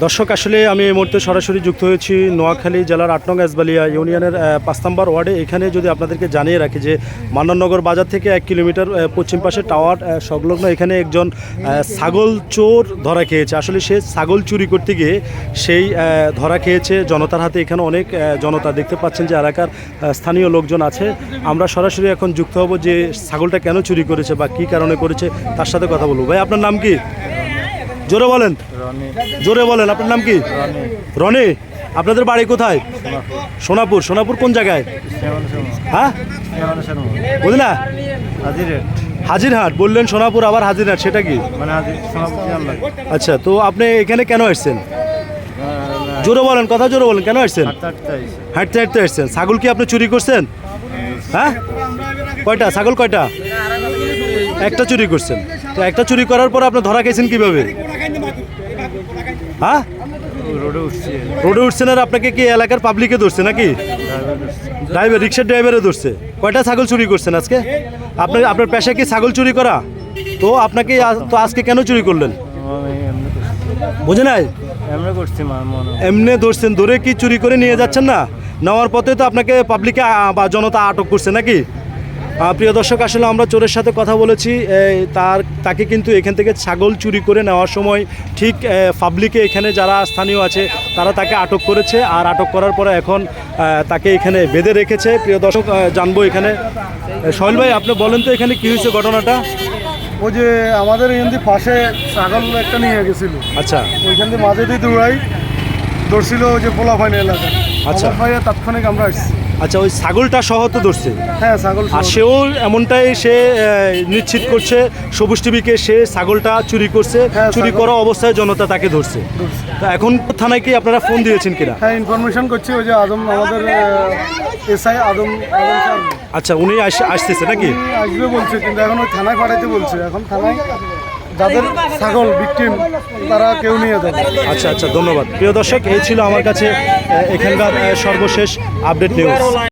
দর্শক, আসলে আমি এই মুহূর্তে সরাসরি যুক্ত হয়েছি নোয়াখালী জেলার আট নং এসবালিয়া ইউনিয়নের পাঁচ নম্বর ওয়ার্ডে। এখানে যদি আপনাদেরকে জানিয়ে রাখি যে মান্নাননগর বাজার থেকে এক কিলোমিটার পশ্চিম পাশে টাওয়ার সংলগ্ন এখানে একজন ছাগল চোর ধরা খেয়েছে। আসলে সে ছাগল চুরি করতে গিয়ে সেই ধরা খেয়েছে। জনতার হাতে এখানে অনেক জনতা দেখতে পাচ্ছেন যে এলাকার স্থানীয় লোকজন আছে। আমরা সরাসরি এখন যুক্ত হব যে ছাগলটা কেন চুরি করেছে বা কী কারণে করেছে, তার সাথে কথা বলব। ভাই, আপনার নাম কি? জোরে বলেন। জোরে বলেন আপনার নাম কি? রনি। আপনাদের বাড়ি কোথায়? সোনাপুর। সোনাপুর কোন জায়গায়? হ্যাঁ? বুঝলি হাজিরহাট। বললেন সোনাপুর আবার হাজিরহাট সেটা কি? মানে আচ্ছা তো আপনি এখানে কেন আসছেন? জোরে বলেন কথা জোরে বলেন কেন আসছেন? হাঁটতে হাঁটতে আসছেন। ছাগল কি আপনি চুরি করছেন? হ্যাঁ? কয়টা? ছাগল কয়টা? একটা চুরি করছেন। তো একটা চুরি করার পর আপনি ধরা খেয়েছেন কীভাবে? হ্যাঁ? রোডে উঠছি রোডে উঠছেন আর আপনাকে কি এলাকার পাবলিকে ধরছে নাকি? ড্রাইভার রিক্সার ড্রাইভারে ধরছে। কয়টা ছাগল চুরি করছেন আজকে? আপনার আপনার পেশা কি ছাগল চুরি করা? তো আপনাকে তো আজকে কেন চুরি করলেন? বুঝে নাই? এমনি মনে ধরছেন। ধরে কি চুরি করে নিয়ে যাচ্ছেন না? নেওয়ার পথে তো আপনাকে পাবলিকে বা জনতা আটক করছে নাকি? প্রিয় দর্শক আসলে আমরা চোরের সাথে কথা বলেছি। তার তাকে কিন্তু এখান থেকে ছাগল চুরি করে নেওয়ার সময় ঠিক পাবলিকে এখানে যারা স্থানীয় আছে তারা তাকে আটক করেছে। আর আটক করার পরে এখন তাকে এখানে বেঁধে রেখেছে। প্রিয় দর্শক জানব এখানে। আহ, ভাই আপনি বলেন তো এখানে কি হয়েছে ঘটনাটা? ওই যে আমাদের এখান দিয়ে পাশে ছাগল একটা নিয়ে গেছিল। আচ্ছা। ওইখান দিয়ে মাঝে দিয়ে দৌড়াই ধরছিল ওই যে পোলা ফাইন এলাকা। আচ্ছা। ভাইয়া তাৎক্ষণিক আমরা আসছি। আচ্ছা ওই ছাগলটা সহ তো ধরছে? হ্যাঁ ছাগল আর। সেও এমনটাই সে নিশ্চিত করছে সবুজ টিভিকে সে ছাগলটা চুরি করছে হ্যাঁ, চুরি করা অবস্থায় জনতা তাকে ধরছে। তো এখন থানায় কি আপনারা ফোন দিয়েছেন কিনা? হ্যাঁ ইনফরমেশন করছি ওই যে আদম আমাদের এসআই আদম আচ্ছা উনি আস- আসতেছে নাকি? আসবে বলছে কিন্তু এখন ওই থানায় পাঠাইতে বলছে। এখন থানায় যাদের ছাগল ভিকটিম তারা কেউ নিয়ে যাবে। আচ্ছা আচ্ছা ধন্যবাদ। প্রিয় দর্শক, এই ছিল আমার কাছে এখানকার সর্বশেষ আপডেট নিউজ